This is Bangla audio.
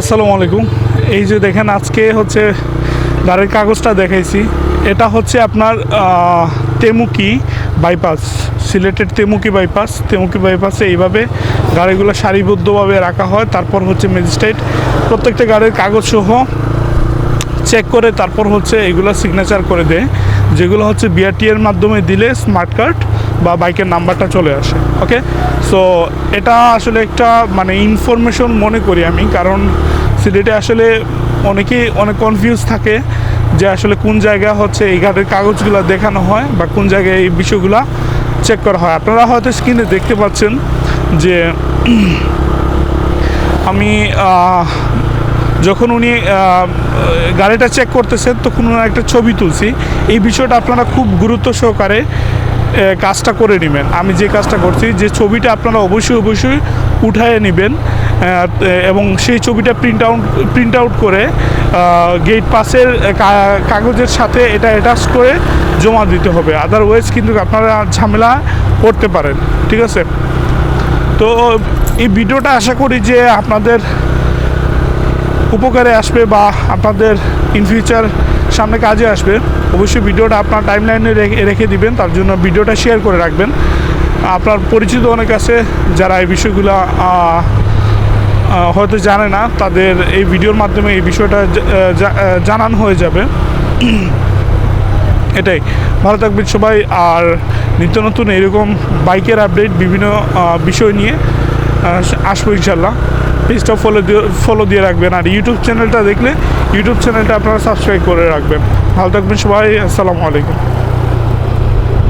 আসসালামু আলাইকুম। এই যে দেখেন আজকে হচ্ছে গাড়ির কাগজটা দেখাইছি। এটা হচ্ছে আপনার তেমুকি বাইপাস সিলেটেড তেমুকি বাইপাস তেমুকি বাইপাসে এইভাবে গাড়িগুলো সারিবদ্ধভাবে রাখা হয়। তারপর হচ্ছে ম্যাজিস্ট্রেট প্রত্যেকটা গাড়ির কাগজ সহ চেক করে তারপর হচ্ছে এগুলো সিগনেচার করে দেয়, যেগুলো হচ্ছে বিআরটি এর মাধ্যমে দিলে স্মার্ট কার্ড বা বাইকের নাম্বারটা চলে আসে ওকে সো এটা আসলে একটা মানে ইনফরমেশন মনে করি আমি, কারণ সিলেটে আসলে অনেকেই অনেক কনফিউজ থাকে যে আসলে কোন জায়গা হচ্ছে এই গাড়ির কাগজগুলো দেখানো হয় বা কোন জায়গায় এই বিষয়গুলো চেক করা হয়। আপনারা হয়তো স্ক্রিনে দেখতে পাচ্ছেন যে আমি যখন উনি গাড়িটা চেক করতেছেন, তখন ওনার একটা ছবি তুলছি। এই বিষয়টা আপনারা খুব গুরুত্ব সহকারে কাজটা করে নেবেন। আমি যে কাজটা করছি, যে ছবিটা আপনারা অবশ্যই অবশ্যই উঠায় নেবেন এবং সেই ছবিটা print out print out gate gate পাসের কাগজের সাথে এটা অ্যাটাচ করে জমা দিতে হবে। আদারওয়াইজ কিন্তু আপনারা ঝামেলা করতে পারেন। ঠিক আছে? তো, এই ভিডিওটা আশা করি যে আপনাদের উপকারে আসবে বা আপনাদের ইন ফিউচার সামনে কাজে আসবে, অবশ্যই ভিডিওটা আপনার টাইম লাইনে রেখে দিবেন, তার জন্য ভিডিওটা শেয়ার করে রাখবেন। আপনার পরিচিত অনেক আছে যারা এই বিষয়গুলো হয়তো জানে না, তাদের এই ভিডিওর মাধ্যমে এই বিষয়টা জা- জা- হয়ে যাবে। এটাই। ভালো থাকবেন সবাই, আর নিত্য নতুন এরকম বাইকের আপডেট বিভিন্ন বিষয় নিয়ে আসব ইনশাল্লাহ পেজটা ফলো দিয়ে ফলো দিয়ে রাখবেন। আর ইউটিউব চ্যানেলটা দেখলে ইউটিউব চ্যানেলটা আপনারা সাবস্ক্রাইব করে রাখবেন। ভালো থাকবেন সবাই, আসসালামু আলাইকুম।